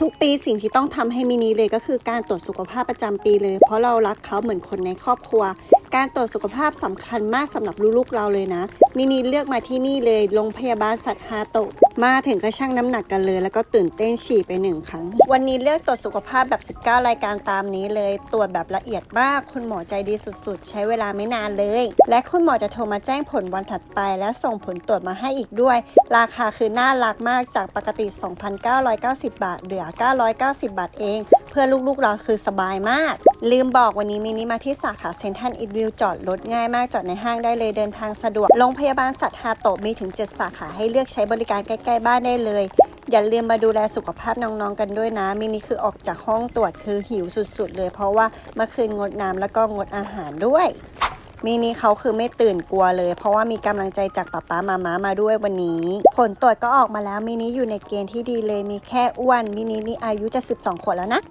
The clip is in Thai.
ทุกปีสิ่งที่ต้องทำให้มินิเลยก็คือการตรวจสุขภาพประจำปีเลย เพราะเรารักเขาเหมือนคนในครอบครัว การตรวจสุขภาพสำคัญมากสำหรับลูกๆเราเลยนะมินิเลือกมาที่นี่เลยโรงพยาบาลสัตว์ฮาโตะมาถึงก็ชั่งน้ำหนักกันเลย แล้วก็ตื่นเต้นฉี่ไปหนึ่งครั้ง วันนี้เลือกตรวจสุขภาพแบบ 19 รายการตามนี้เลย ตรวจแบบละเอียดมาก คุณหมอใจดีสุดๆ ใช้เวลาไม่นานเลย และคุณหมอจะโทรมาแจ้งผลวันถัดไป และส่งผลตรวจมาให้อีกด้วย ราคาคือน่ารักมากจากปกติ 2,990 บาทเหลือ 990 บาทเอง เพื่อลูกๆเราคือสบายมาก ลืมบอกวันนี้มินิมาที่สาขาเซนทันอินวิวจอดรถง่ายมากจอดในห้างได้เลยเดินทางสะดวกโรงพยาบาลสัตว์ฮาโตะมีถึง 7 สาขาให้เลือกใช้บริการใกล้ๆบ้านได้เลยอย่าลืมมาดูแลสุขภาพน้องๆกันด้วยนะ มินิคือออกจากห้องตรวจคือหิวสุดๆเลย เพราะว่าเมื่อคืนงดน้ำแล้วก็งดอาหารด้วย มินิเขาคือไม่ตื่นกลัวเลย เพราะว่ามีกำลังใจจากป๊าป๊ามาม้ามาด้วยวันนี้ ผลตรวจก็ออกมาแล้วมินิอยู่ในเกณฑ์ที่ดีเลยมีแค่อ้วนมินินี่อายุจะ12ขวบแล้วนะ